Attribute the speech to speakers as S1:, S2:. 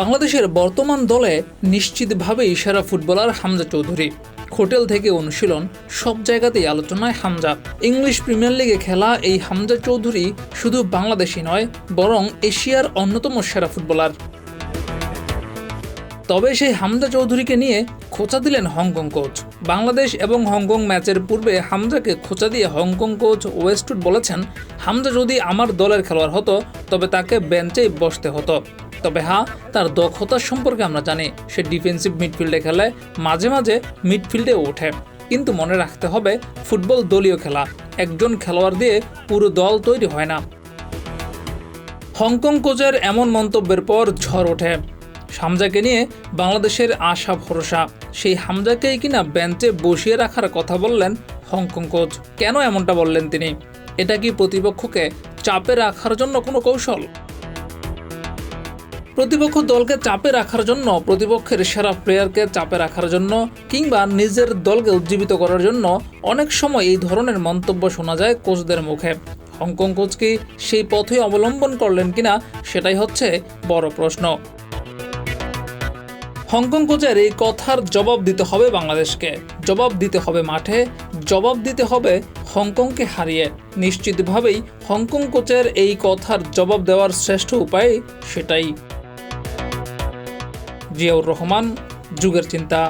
S1: বাংলাদেশের বর্তমান দলে নিশ্চিতভাবেই সেরা ফুটবলার হামজা চৌধুরী। হোটেল থেকে অনুশীলন, সব জায়গাতেই আলোচনায় হামজা। ইংলিশ প্রিমিয়ার লিগে খেলা এই হামজা চৌধুরী শুধু বাংলাদেশি নয়, বরং এশিয়ার অন্যতম সেরা ফুটবলার। তবে সেই হামজা চৌধুরীকে নিয়ে খোঁচা দিলেন হংকং কোচ। বাংলাদেশ এবং হংকং ম্যাচের পূর্বে হামজাকে খোঁচা দিয়ে হংকং কোচ ওয়েস্টউড বলেছেন, হামজা যদি আমার দলের খেলোয়াড় হতো, তবে তাকে বেঞ্চেই বসতে হতো। তবে হ্যাঁ তার দক্ষতা সম্পর্কে আমরা জানি। সে ডিফেন্সিভ মিডফিল্ডে খেলে মাঝে মাঝে মিডফিল্ডে ওঠে। কিন্তু মনে রাখতে হবে, ফুটবল দলীয় খেলা। একজন খেলোয়াড় দিয়ে পুরো দল তৈরি হয় না। হংকং কোচের এমন মন্তব্যের পর ঝড় ওঠে। হামজাকে নিয়ে বাংলাদেশের আশা, ভরসা। সেই হামজাকেই কিনা বেঞ্চে বসিয়ে রাখার কথা বললেন হংকং কোচ। কেন এমনটা বললেন তিনি? এটা কি প্রতিপক্ষকে চাপে রাখার জন্য কোনো কৌশল? প্রতিপক্ষ দলকে চাপে রাখার জন্য, প্রতিপক্ষের সেরা প্লেয়ারকে চাপে রাখার জন্য কিংবা নিজের দলকে উজ্জীবিত করার জন্য অনেক সময় এই ধরনের মন্তব্য শোনা যায় কোচদের মুখে। হংকং কোচ কি সেই পথে অবলম্বন করলেন কিনা, সেটাই হচ্ছে বড় প্রশ্ন। হংকং কোচের এই কথার জবাব দিতে হবে বাংলাদেশকে। জবাব দিতে হবে মাঠে, জবাব দিতে হবে হংকংকে হারিয়ে। নিশ্চিতভাবেই হংকং কোচের এই কথার জবাব দেওয়ার শ্রেষ্ঠ উপায় সেটাই। জিয়াউর রহমান যুগের চিন্তা।